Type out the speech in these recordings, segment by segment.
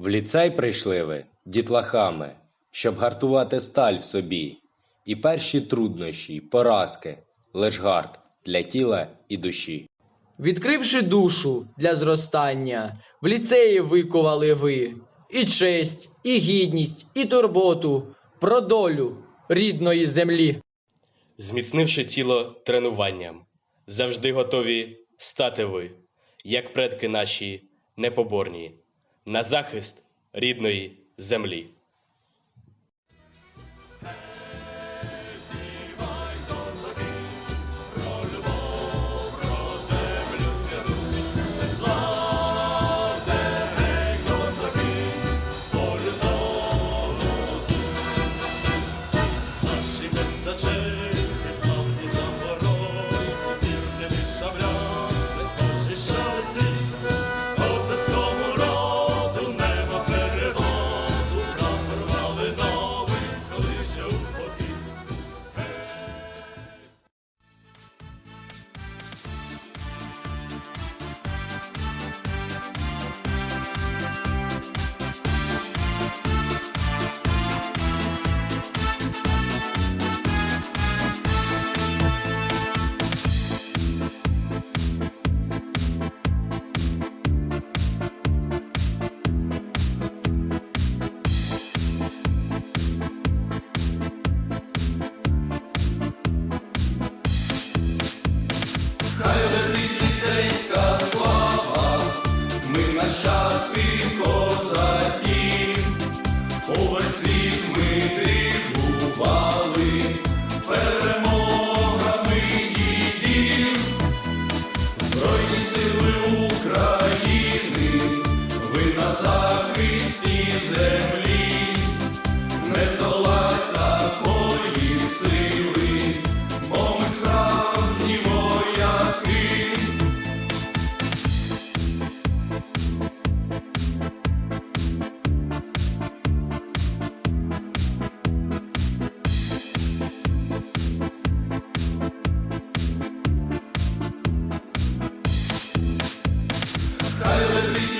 В ліцей прийшли ви дітлахами, щоб гартувати сталь в собі. І перші труднощі, й поразки, лиш гард для тіла і душі. Відкривши душу для зростання, в ліцеї викували ви і честь, і гідність, і турботу про долю рідної землі. зміцнивши тіло тренуванням, завжди готові стати ви, як предки наші непоборні, на захист рідної землі.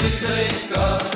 Witzigster.